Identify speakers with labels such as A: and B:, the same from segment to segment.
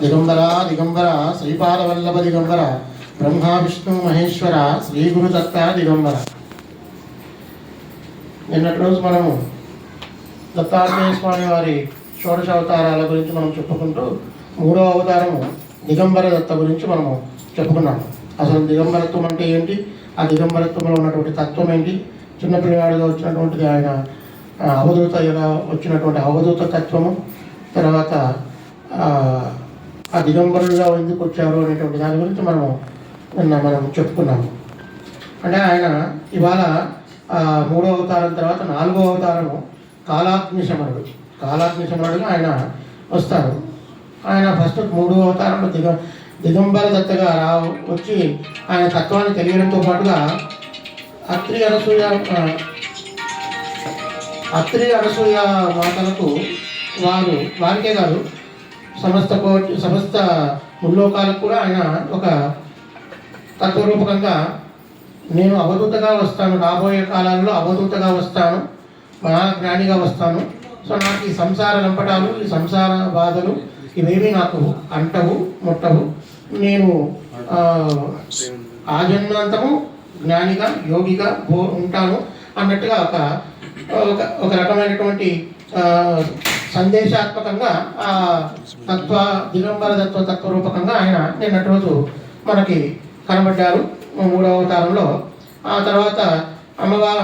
A: దిగంబర దిగంబర శ్రీపాదవల్లభ దిగంబర బ్రహ్మ విష్ణు మహేశ్వర శ్రీ గురుదత్త దిగంబర నిన్నటి రోజు మనము దత్తాత్రేయ స్వామి వారి షోడశ అవతారాల గురించి మనం చెప్పుకుంటూ మూడో అవతారము దిగంబర దత్త గురించి మనము చెప్పుకున్నాము అసలు దిగంబరత్వం అంటే ఏంటి? ఆ దిగంబరత్వంలో ఉన్నటువంటి తత్వం ఏంటి? చిన్నపిల్లవాడిగా వచ్చినటువంటిది ఆయన అవధూత ఎలా వచ్చినటువంటి అవధూత తత్వము? తర్వాత ఆ, దిగంబరులుగా ఎందుకు వచ్చారు అనేటువంటి దాని గురించి మనము నిన్న మనం చెప్పుకున్నాము. అంటే ఆయన ఇవాళ మూడో అవతారం తర్వాత నాలుగో అవతారము కాలాగ్ని శమనుడు ఆయన వస్తారు. ఆయన ఫస్ట్ మూడో అవతారంలో దిగ దిగంబర దత్తగా రా వచ్చి ఆయన తత్వాన్ని తెలియడంతో పాటుగా అత్రి అనసూయ అత్రి అనసూయ మాటలకు వారు వారికే కాదు సమస్త కోటి సమస్త ముల్లోకాలకు కూడా ఆయన ఒక తత్వరూపకంగా నేను అవధూతగా వస్తాను. రాబోయే కాలాల్లో అవధూతగా వస్తాను. మహాజ్ఞానిగా వస్తాను. సో నాకు ఈ సంసార లంపటాలు ఈ సంసార బాధలు ఇవేమీ నాకు అంటవు ముట్టవు. నేను ఆజన్మాంతము జ్ఞానిగా యోగిగా ఉంటాను అన్నట్టుగా ఒక ఒక ఒక రకమైనటువంటి సందేశాత్మకంగా ఆ తత్వ దిగంబర తత్వ తత్వరూపకంగా ఆయన నిన్నటి రోజు మనకి కనబడ్డారు. మూడవ అవతారంలో. ఆ తర్వాత అమ్మవారు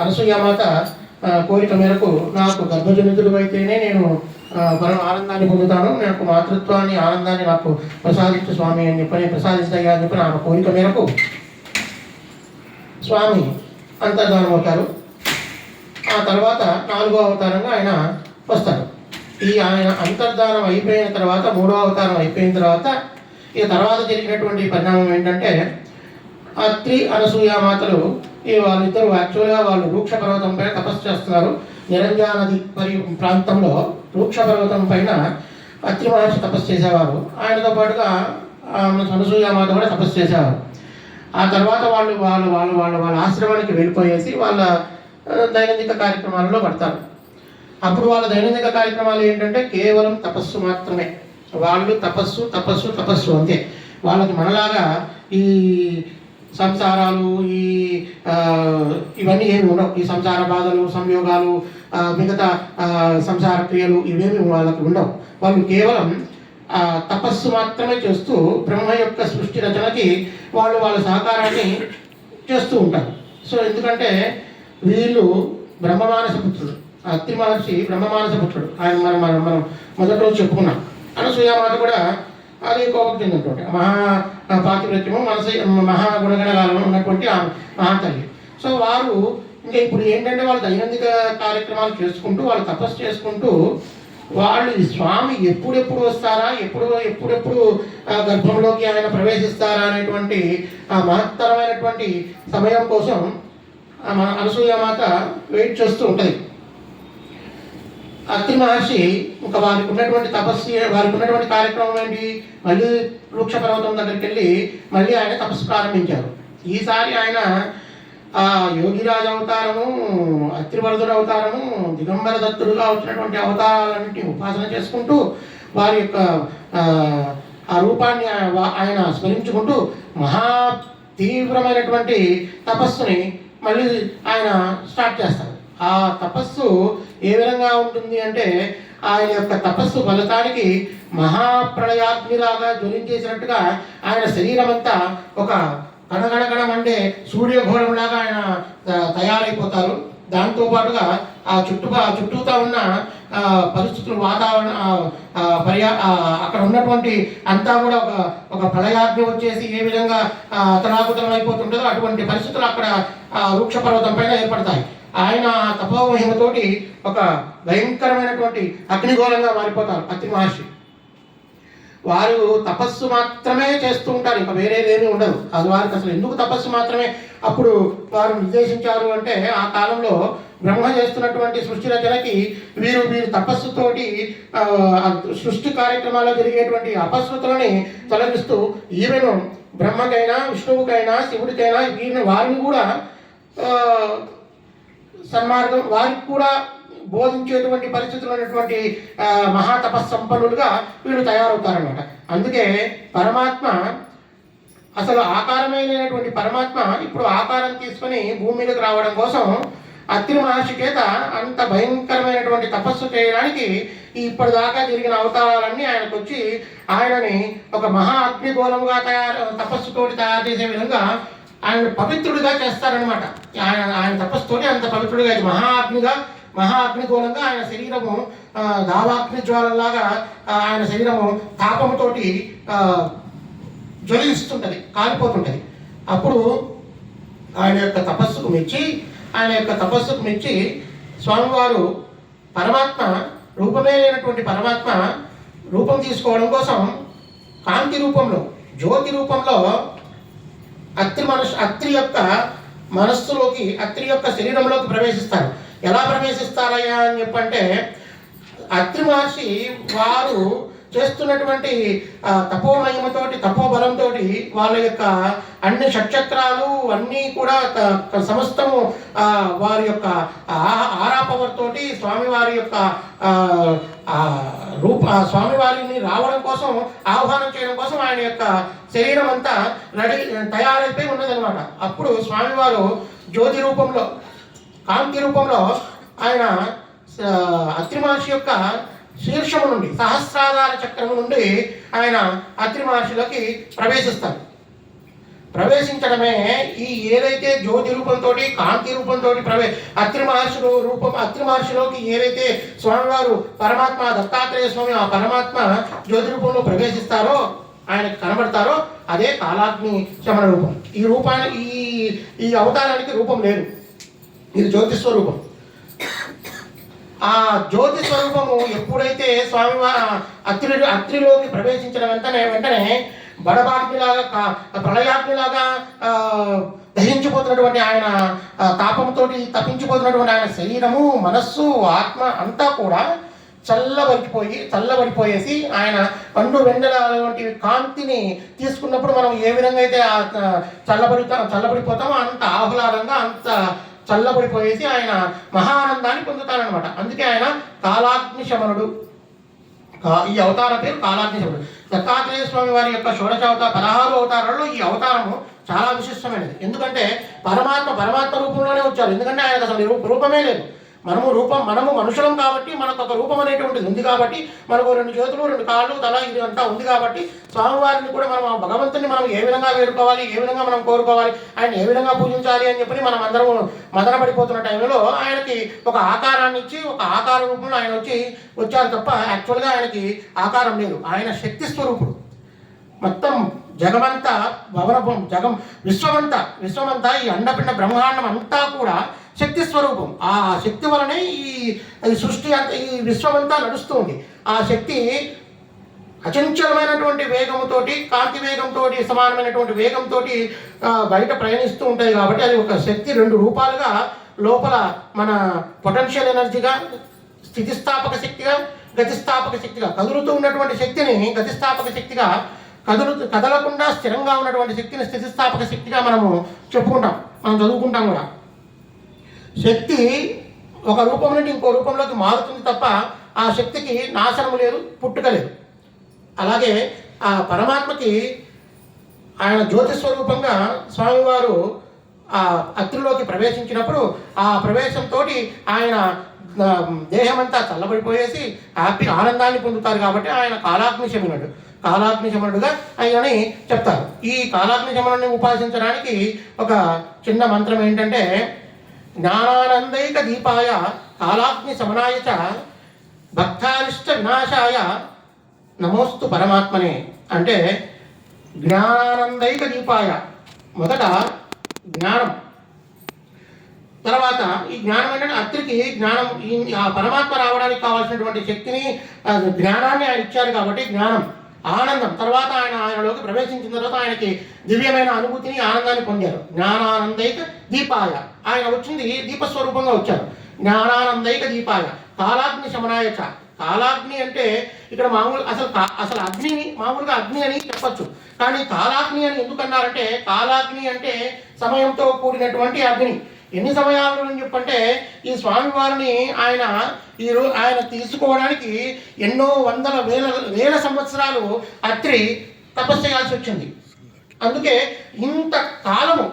A: అనసూయమాత కోరిక మేరకు నాకు గర్భజనితుడు అయితేనే నేను ఆ, పరమ ఆనందాన్ని పొందుతాను. నాకు మాతృత్వాన్ని ఆనందాన్ని నాకు ప్రసాదించు స్వామి అని చెప్పని ప్రసాదిస్తాయా అని చెప్పి నా కోరిక మేరకు స్వామి అంతర్ధానం అవుతారు ఆ తర్వాత నాలుగో అవతారంగా ఆయన వస్తారు ఈ ఆయన అంతర్ధానం అయిపోయిన తర్వాత మూడో అవతారం అయిపోయిన తర్వాత ఇక తర్వాత జరిగినటువంటి పరిణామం ఏంటంటే అత్రి అనసూయ మాతలు ఈ వాళ్ళిద్దరు యాక్చువల్గా వాళ్ళు రూక్ష పర్వతం పైన తపస్సు చేస్తున్నారు. నిరంజా నది పరి ప్రాంతంలో రూక్ష పర్వతం పైన అత్రి మహర్షి తపస్సు చేసేవారు. ఆయనతో పాటుగా అనసూయ మాత కూడా తపస్సు చేసేవారు. ఆ తర్వాత వాళ్ళు వాళ్ళు వాళ్ళు వాళ్ళ వాళ్ళ ఆశ్రమానికి వెళ్ళిపోయేసి వాళ్ళ దైనందిక కార్యక్రమాలలో పడతారు. అప్పుడు వాళ్ళ దైనందిక కార్యక్రమాలు ఏంటంటే కేవలం తపస్సు మాత్రమే. వాళ్ళు తపస్సు తపస్సు తపస్సు అంతే. వాళ్ళకి మనలాగా ఈ సంసారాలు ఈ ఇవన్నీ ఏమి ఉండవు. ఈ సంసార బాధలు సంయోగాలు మిగతా సంసార క్రియలు ఇవేమి వాళ్ళకి ఉండవు. వాళ్ళు కేవలం తపస్సు మాత్రమే చేస్తూ బ్రహ్మ యొక్క సృష్టి రచనకి వాళ్ళు వాళ్ళ సహకారాన్ని చేస్తూ ఉంటారు. సో ఎందుకంటే వీళ్ళు బ్రహ్మమానస పుత్రుడు అత్తి మహర్షి బ్రహ్మమానస పుత్రుడు. ఆయన మనం మనం మనం మొదటి రోజు చెప్పుకున్నాం. అనసూయ మాట కూడా అది కోపం చెందినటువంటి మహా పాతివ్రత్యము మనసు మహా గుణగణగాలను ఉన్నటువంటి మహాతల్లి. సో వారు ఇంకా ఇప్పుడు ఏంటంటే వాళ్ళు దైనందిక కార్యక్రమాలు చేసుకుంటూ వాళ్ళు తపస్సు చేసుకుంటూ వాళ్ళు స్వామి ఎప్పుడెప్పుడు వస్తారా ఎప్పుడు ఎప్పుడెప్పుడు గర్భంలోకి ఆయన ప్రవేశిస్తారా అనేటువంటి ఆ మహత్తరమైనటువంటి సమయం కోసం మన అనసూయ మాత వెయిట్ చేస్తూ ఉంటుంది. అత్రి మహర్షి ఇంకా వారికి ఉన్నటువంటి తపస్సు వారికి ఉన్నటువంటి కార్యక్రమం ఏంటి? మళ్ళీ వృక్ష పర్వతం దగ్గరికి వెళ్ళి మళ్ళీ ఆయన తపస్సు ప్రారంభించారు. ఈసారి ఆయన ఆ యోగిరాజు అవతారము అత్రివరదుడు అవతారము దిగంబర దత్తుడుగా వచ్చినటువంటి అవతారాలన్నింటినీ ఉపాసన చేసుకుంటూ వారి యొక్క ఆ, రూపాన్ని ఆయన స్మరించుకుంటూ మహా తీవ్రమైనటువంటి తపస్సుని మళ్ళీ ఆయన స్టార్ట్ చేస్తారు. ఆ తపస్సు ఏ విధంగా ఉంటుంది అంటే ఆయన యొక్క తపస్సు ఫలితానికి మహాప్రళయాగ్నిలాగా జ్వలించేసినట్టుగా ఆయన శరీరం అంతా ఒక కణగణగణం అంటే సూర్యఘోరంలాగా ఆయన తయారైపోతారు. దాంతో పాటుగా ఆ చుట్టూ ఆ చుట్టూతా ఉన్న ఆ, పరిస్థితులు వాతావరణ పర్యా అక్కడ ఉన్నటువంటి అంతా కూడా ఒక ఒక ప్రళయాగ్ని వచ్చేసి ఏ విధంగా ఆ, అయిపోతుంటుందో అటువంటి పరిస్థితులు అక్కడ ఆ వృక్ష పర్వతం పైన ఏర్పడతాయి. ఆయన ఆ తపోమహిమతోటి ఒక భయంకరమైనటువంటి అగ్నిగోళంగా మారిపోతారు అతి మహర్షి. వారు తపస్సు మాత్రమే చేస్తూ ఉంటారు ఇంకా వేరేదేమీ ఉండదు. అది వారికి అసలు ఎందుకు తపస్సు మాత్రమే? అప్పుడు వారు నిర్దేశించారు అంటే ఆ కాలంలో బ్రహ్మ చేస్తున్నటువంటి సృష్టి రచనకి వీరు వీరు తపస్సుతోటి సృష్టి కార్యక్రమాల్లో జరిగేటువంటి అపశృతులని తొలగిస్తూ ఈవెను బ్రహ్మకైనా విష్ణువుకైనా శివుడికైనా వీరిని వారిని కూడా సన్మార్గం వారికి కూడా బోధించేటువంటి పరిస్థితులు ఉన్నటువంటి మహాతపస్సంపన్నులుగా వీళ్ళు తయారవుతారనమాట అందుకే పరమాత్మ అసలు ఆకారమైనటువంటి పరమాత్మ ఇప్పుడు ఆకారం తీసుకొని భూమి మీదకి రావడం కోసం అత్రి మహర్షి చేత అంత భయంకరమైనటువంటి తపస్సు చేయడానికి ఈ ఇప్పటిదాకా జరిగిన అవతారాలన్నీ ఆయనకు వచ్చి ఆయనని ఒక మహా అగ్నిగోళముగా తయారు తపస్సుతోటి తయారు చేసే విధంగా ఆయన పవిత్రుడిగా చేస్తారనమాట ఆయన ఆయన తపస్సుతోనే అంత పవిత్రుడిగా ఇది మహా అగ్నిగా ఆయన శరీరము దావాగ్ని జ్వాలలాగా ఆయన శరీరము తాపముతోటి జ్వలిస్తుంటుంది కాలిపోతుంటుంది. అప్పుడు ఆయన యొక్క తపస్సుకు మెచ్చి ఆయన యొక్క తపస్సుకు మెచ్చి స్వామివారు పరమాత్మ రూపమే లేనటువంటి పరమాత్మ రూపం తీసుకోవడం కోసం కాంతి రూపంలో జ్యోతి రూపంలో అత్రి మనసు అత్రి యొక్క మనస్సులోకి అత్రి యొక్క శరీరంలోకి ప్రవేశిస్తారు. ఎలా ప్రవేశిస్తారయ్యా అని చెప్పంటే అత్రి మహర్షి వారు చేస్తున్నటువంటి తపోమయముతోటి తపోబలంతో వాళ్ళ యొక్క అన్ని షట్చక్రాలు అన్నీ కూడా సమస్తము వారి యొక్క ఆరాపవర్తోటి స్వామివారి యొక్క రూప స్వామివారిని రావడం కోసం ఆహ్వానం చేయడం కోసం ఆయన యొక్క శరీరం అంతా రెడీ తయారైపోయి ఉన్నదనమాట అప్పుడు స్వామివారు జ్యోతి రూపంలో కాంతి రూపంలో ఆయన ఆ, యొక్క శీర్షము నుండి సహస్రాధార చక్రము నుండి ఆయన అత్రి మహర్షులకి ప్రవేశిస్తారు. ప్రవేశించడమే ఈ ఏదైతే జ్యోతి రూపంతో కాంతి రూపంతో ప్రవే అత్రి మహర్షులు రూపం అత్రి మహర్షిలోకి ఏదైతే స్వామివారు పరమాత్మ దత్తాత్రేయ స్వామి ఆ పరమాత్మ జ్యోతి రూపంలో ప్రవేశిస్తారో ఆయనకు కనబడతారో అదే కాలాగ్ని శమన రూపం. ఈ రూపానికి ఈ ఈ అవతారానికి రూపం లేదు. ఇది జ్యోతిస్వరూపం. ఆ జ్యోతి స్వరూపము ఎప్పుడైతే స్వామి అత్రి అత్రిలోకి ప్రవేశించిన వెంటనే వెంటనే బడబాగ్నిలాగా ప్రళయాగ్నిలాగా దహించిపోతున్నటువంటి ఆయన తాపంతో తాపంతోటి తప్పించిపోతున్నటువంటి ఆయన శరీరము మనస్సు ఆత్మ అంతా కూడా చల్లబడిపోయి చల్లబడిపోయేసి ఆయన పండు వెన్నెల వంటి కాంతిని తీసుకున్నప్పుడు మనం ఏ విధంగా అయితే చల్లబడి చల్లబడిపోతామో అంత ఆహ్లాదంగా అంత చల్లబడిపోయేసి ఆయన మహా ఆనందాన్ని పొందుతారనమాట అందుకే ఆయన కాలాగ్నిశమనుడు. ఈ అవతారం పేరు కాలాగ్నిశమనుడు. దత్తాత్రేయ స్వామి వారి యొక్క షోడశ అవతార పదహారు అవతారాల్లో ఈ అవతారము చాలా విశిష్టమైనది. ఎందుకంటే పరమాత్మ పరమాత్మ రూపంలోనే వచ్చారు. ఎందుకంటే ఆయనకు అసలు రూపమే లేదు. మనము రూపం మనము మనుషులం కాబట్టి మనకు ఒక రూపం అనేటువంటిది ఉంది కాబట్టి మనకు రెండు చేతులు రెండు కాళ్ళు తల ఇది అంతా ఉంది కాబట్టి స్వామివారిని కూడా మనం భగవంతుని మనం ఏ విధంగా వేడుకోవాలి ఏ విధంగా మనం కోరుకోవాలి ఆయన ఏ విధంగా పూజించాలి అని చెప్పి మనం అందరం మదన పడిపోతున్న టైంలో ఆయనకి ఒక ఆకారాన్ని ఇచ్చి ఒక ఆకార రూపంలో ఆయన వచ్చి వచ్చారు తప్ప యాక్చువల్గా ఆయనకి ఆకారం లేదు. ఆయన శక్తి స్వరూపుడు. మొత్తం జగమంతా భవన జగం విశ్వమంతా విశ్వమంతా ఈ అండపిండ బ్రహ్మాండం అంతా కూడా శక్తి స్వరూపం. ఆ శక్తి వలనే ఈ సృష్టి అంతా ఈ విశ్వమంతా నడుస్తుంది. ఆ శక్తి అచంచలమైనటువంటి వేగంతోటి కాంతి వేగంతో సమానమైనటువంటి వేగంతో బయట ప్రయాణిస్తూ ఉంటాయి కాబట్టి అది ఒక శక్తి రెండు రూపాలుగా లోపల మన పొటెన్షియల్ ఎనర్జీగా స్థితిస్థాపక శక్తిగా గతిస్థాపక శక్తిగా కదులుతూ ఉన్నటువంటి శక్తిని గతిస్థాపక శక్తిగా కదులు కదలకుండా స్థిరంగా ఉన్నటువంటి శక్తిని స్థితిస్థాపక శక్తిగా మనము చెప్పుకుంటాం. మనం చదువుకుంటాం కూడా. శక్తి ఒక రూపం నుండి ఇంకో రూపంలోకి మారుతుంది తప్ప ఆ శక్తికి నాశనము లేదు పుట్టుక లేదు. అలాగే ఆ పరమాత్మకి ఆయన జ్యోతి స్వరూపంగా స్వామివారు ఆ అత్రిలోకి ప్రవేశించినప్పుడు ఆ ప్రవేశంతో ఆయన దేహమంతా చల్లబడిపోయేసి హ్యాపీ ఆనందాన్ని పొందుతారు కాబట్టి ఆయన కాలాగ్ని కాలాగ్నిశమనుడుగా కాలాగ్ని శమనుడుగా ఆయనని చెప్తారు. ఈ కాలాగ్నిశమనుడిని ఉపాసించడానికి ఒక చిన్న మంత్రం ఏంటంటే జ్ఞానానందైక దీపాయ కాలాగ్ని సమనాయ చ భక్తానిష్ట వినాశాయ. నమోస్తు పరమాత్మనే. అంటే జ్ఞానానందైక దీపాయ. మొదట జ్ఞానం. తర్వాత ఈ జ్ఞానం అంటే అత్రికి జ్ఞానం. ఈ ఆ పరమాత్మ రావడానికి కావాల్సినటువంటి శక్తిని జ్ఞానాన్ని ఆయన ఇచ్చారు కాబట్టి జ్ఞానం. ఆనందం. తర్వాత ఆయన ఆయనలోకి ప్రవేశించిన తర్వాత ఆయనకి దివ్యమైన అనుభూతిని ఆనందాన్ని పొందారు. జ్ఞానానందైక దీపాయ. ఆయన వచ్చింది దీపస్వరూపంగా వచ్చారు. జ్ఞానానందైక దీపాయ. కాలాగ్ని శమనాయచ. కాలాగ్ని అంటే ఇక్కడ మామూలు అసలు అసలు అగ్నిని మామూలుగా అగ్ని అని చెప్పచ్చు. కానీ కాలాగ్ని అని ఎందుకు అన్నారంటే కాలాగ్ని అంటే సమయంతో కూడినటువంటి అగ్ని. ఎన్ని సమయాలు అని చెప్పంటే ఈ స్వామివారిని ఆయన ఈ ఆయన తీసుకోవడానికి ఎన్నో వందల వేల వేల సంవత్సరాలు అత్రి తపస్సు చేయాల్సి వచ్చింది. అందుకే ఇంత కాలము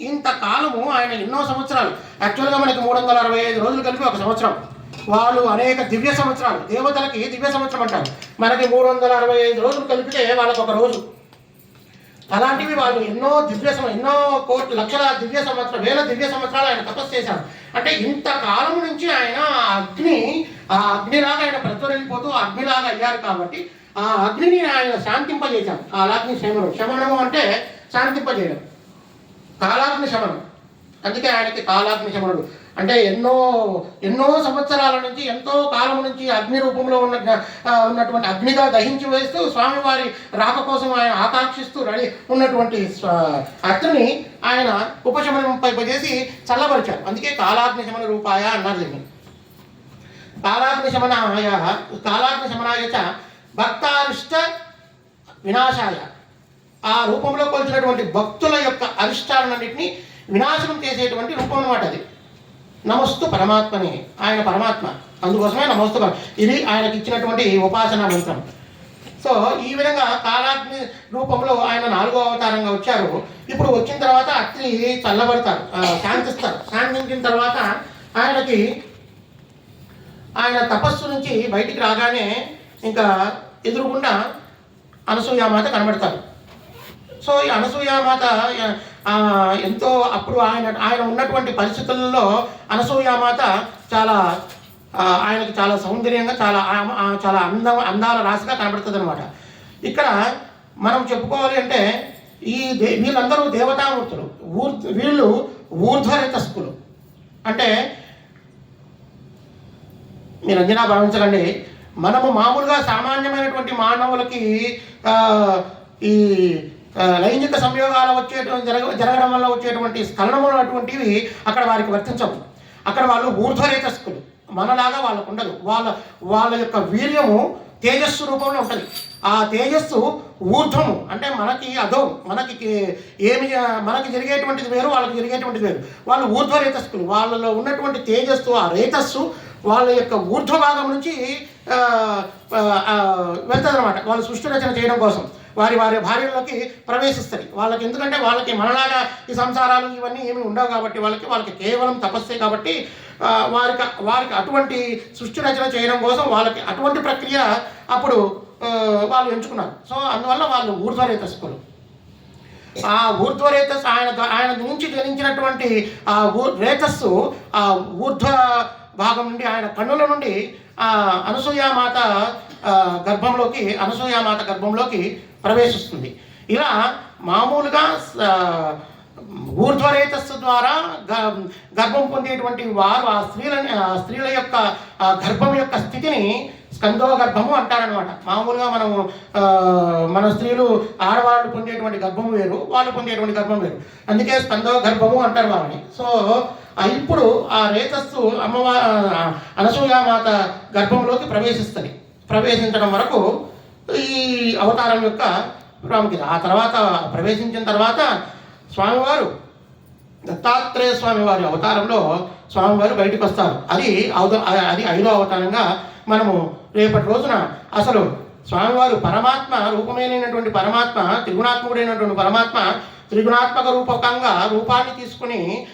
A: ఇంత కాలము ఆయన ఎన్నో సంవత్సరాలు. యాక్చువల్గా మనకి మూడు వందల అరవై ఐదు రోజులు కలిపి ఒక సంవత్సరం. వాళ్ళు అనేక దివ్య సంవత్సరాలు దేవతలకి దివ్య సంవత్సరం అంటారు. మనకి మూడు వందల అరవై ఐదు రోజులు కలిపితే వాళ్ళకి ఒక రోజు. అలాంటివి వాళ్ళు ఎన్నో దివ్య ఎన్నో కోట్ల లక్షల దివ్య సంవత్సరం వేల దివ్య సంవత్సరాలు ఆయన తపస్సు చేశారు. అంటే ఇంత కాలం నుంచి ఆయన అగ్ని ఆ అగ్నిలాగా ఆయన ప్రజ్వరిల్లిపోతూ అగ్నిలాగా అయ్యారు కాబట్టి ఆ అగ్నిని ఆయన శాంతింపజేశారు. కాలాగ్ని శమనం. శమనము అంటే శాంతింపజేయడం. కాలాగ్ని శమనం. అందుకే ఆయనకి కాలాగ్ని శమనుడు. అంటే ఎన్నో ఎన్నో సంవత్సరాల నుంచి ఎంతో కాలం నుంచి అగ్ని రూపంలో ఉన్న ఉన్నటువంటి అగ్నిగా దహించి వేస్తూ స్వామివారి రాక కోసం ఆయన ఆకాంక్షిస్తూ రెడీ ఉన్నటువంటి అగ్ని ఆయన ఉపశమనంపైపజేసి చల్లబరిచారు అందుకే కాలాగ్ని శమన రూపాయ అన్నారు దీన్ని కాలాగ్ని శమనాయ కాలాగ్ని శమనాయ భక్తారిష్ట వినాశాయ. ఆ రూపంలో కొలిచినటువంటి భక్తుల యొక్క అరిష్టాలన్నింటినీ వినాశనం చేసేటువంటి రూపం అన్నమాట అది. నమస్తు పరమాత్మని. ఆయన పరమాత్మ. అందుకోసమే నమస్తు ఇది ఆయనకి ఇచ్చినటువంటి ఉపాసన మంత్రం. సో ఈ విధంగా కాలాగ్ని రూపంలో ఆయన నాలుగో అవతారంగా వచ్చారు. ఇప్పుడు వచ్చిన తర్వాత అగ్ని చల్లబడతారు శాంతిస్తారు. శాంతించిన తర్వాత ఆయనకి ఆయన తపస్సు నుంచి బయటికి రాగానే ఇంకా ఎదురుగుండా అనసూయామాత కనబడతారు. సో ఈ అనసూయామాత ఎంతో అప్పుడు ఆయన ఆయన ఉన్నటువంటి పరిస్థితుల్లో అనసూయామాత చాలా ఆయనకు చాలా సౌందర్యంగా చాలా చాలా అందం అందాల రాశిగా కనబడుతుంది అనమాట ఇక్కడ మనం చెప్పుకోవాలి అంటే ఈ దే వీళ్ళందరూ దేవతామూర్తులు. ఊర్ వీళ్ళు ఊర్ధ్వరేతస్కులు అంటే మీరు అంజనా భావించకండి. మనము మామూలుగా సామాన్యమైనటువంటి మానవులకి ఈ లైంగిక సంయోగాలు వచ్చేటువంటి జరగ జరగడం వల్ల వచ్చేటువంటి స్ఖలనములు అటువంటివి అక్కడ వారికి వర్తించవు. అక్కడ వాళ్ళు ఊర్ధ్వరేతస్కులు. మనలాగా వాళ్ళకు ఉండదు. వాళ్ళ వాళ్ళ యొక్క వీర్యము తేజస్సు రూపంలో ఉంటుంది. ఆ తేజస్సు ఊర్ధ్వము. అంటే మనకి అదో మనకి ఏమి మనకి జరిగేటువంటిది వేరు వాళ్ళకి జరిగేటువంటిది వేరు. వాళ్ళు ఊర్ధ్వరేతస్కులు. వాళ్ళలో ఉన్నటువంటి తేజస్సు ఆ రేతస్సు వాళ్ళ యొక్క ఊర్ధ్వ భాగం నుంచి వెళ్తుంది అనమాట వాళ్ళు సృష్టి రచన చేయడం కోసం. వారి వారి భార్యలోకి ప్రవేశిస్తుంది. వాళ్ళకి ఎందుకంటే వాళ్ళకి మనలాగా ఈ సంసారాలు ఇవన్నీ ఏమి ఉండవు కాబట్టి వాళ్ళకి వాళ్ళకి కేవలం తపస్సే కాబట్టి వారికి వారికి అటువంటి సృష్టి రచన చేయడం కోసం వాళ్ళకి అటువంటి ప్రక్రియ అప్పుడు వాళ్ళు ఎంచుకున్నారు. సో అందువల్ల వాళ్ళు ఊర్ధ్వరేతస్కులు ఆ ఊర్ధ్వరేతస్ ఆయన ఆయన నుంచి జనించినటువంటి ఆ రేతస్సు ఆ ఊర్ధ్వ భాగం నుండి ఆయన కన్నుల నుండి ఆ అనసూయామాత గర్భంలోకి అనసూయామాత గర్భంలోకి ప్రవేశిస్తుంది. ఇలా మామూలుగా ఊర్ధ్వరేతస్సు ద్వారా గ- గర్భం పొందేటువంటి వారు ఆ స్త్రీలని ఆ స్త్రీల యొక్క గర్భం యొక్క స్థితిని స్కందో గర్భము అంటారనమాట మామూలుగా మనం మన స్త్రీలు ఆడవాళ్ళు పొందేటువంటి గర్భము వేరు వాళ్ళు పొందేటువంటి గర్భం వేరు. అందుకే స్కందో గర్భము అంటారు వాళ్ళని సో ఆ ఇప్పుడు ఆ రేతస్సు అమ్మవారి ఆ, అనసూయామాత గర్భంలోకి ప్రవేశిస్తుంది. ప్రవేశించడం వరకు ఈ అవతారం యొక్క ప్రాముఖ్యత. ఆ తర్వాత ప్రవేశించిన తర్వాత స్వామివారు దత్తాత్రేయ స్వామివారి అవతారంలో స్వామివారు బయటకు వస్తారు. అది అవత అది ఐదో అవతారంగా మనము రేపటి రోజున అసలు స్వామివారు పరమాత్మ రూపమైనటువంటి పరమాత్మ త్రిగుణాత్మకుడైనటువంటి పరమాత్మ త్రిగుణాత్మక రూపకంగా రూపాన్ని తీసుకుని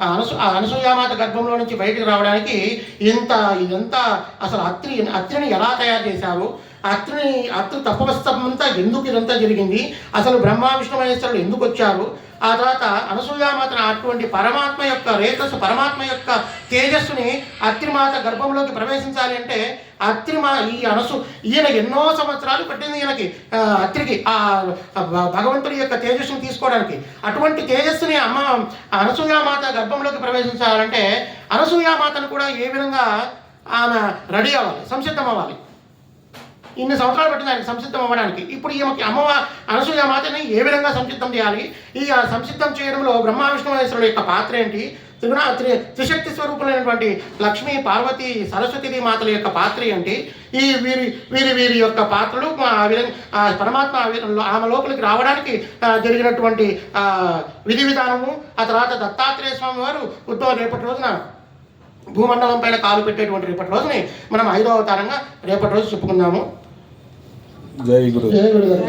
A: అనసు అనసూయామాత గర్భంలో నుంచి బయటకు రావడానికి ఇంత ఇదంతా అసలు అత్రి అత్రిని ఎలా తయారు చేశారు? అత్రిని అతను తపవస్థంతా ఎందుకు ఇదంతా జరిగింది? అసలు బ్రహ్మ విష్ణు మహేశ్వరులు ఎందుకు వచ్చారు? ఆ తర్వాత అనసూయామాత అటువంటి పరమాత్మ యొక్క రేతస్సు పరమాత్మ యొక్క తేజస్సుని అత్రిమాత గర్భంలోకి ప్రవేశించాలి అంటే అత్రిమా ఈ అనసు ఈయన ఎన్నో సంవత్సరాలు పట్టింది ఈయనకి. అత్రికి ఆ భ- భగవంతుడి యొక్క తేజస్సుని తీసుకోవడానికి. అటువంటి తేజస్సుని అమ్మ అనసూయామాత గర్భంలోకి ప్రవేశించాలంటే అనసూయామాతను కూడా ఏ విధంగా ఆమె రెడీ అవ్వాలి సంసిద్ధం అవ్వాలి ఇన్ని సంవత్సరాలు పట్టింది ఆయనకి సంసిద్ధం అవ్వడానికి. ఇప్పుడు ఈమెకి అమ్మవ అనసూయ మాతని ఏ విధంగా సంసిద్ధం చేయాలి? ఈ సంసిద్ధం చేయడంలో బ్రహ్మ విష్ణు యొక్క పాత్ర ఏంటి? త్రిగుణ త్రి త్రిశక్తి స్వరూపులైనటువంటి లక్ష్మీ పార్వతి సరస్వతి మాతల యొక్క పాత్ర ఏంటి? ఈ వీరి వీరి వీరి యొక్క పాత్రలు మా ఆ విధంగా పరమాత్మ ఆమె లోపలికి రావడానికి జరిగినటువంటి విధి విధానము ఆ తర్వాత దత్తాత్రేయ స్వామి వారు ఉద్భవ రేపటి రోజున భూమండలం పైన కాలు పెట్టేటువంటి రేపటి రోజుని మనం ఐదో అవతారంగా రేపటి రోజు చెప్పుకుందాము.
B: జై గురు
A: ఏ గురుగారు?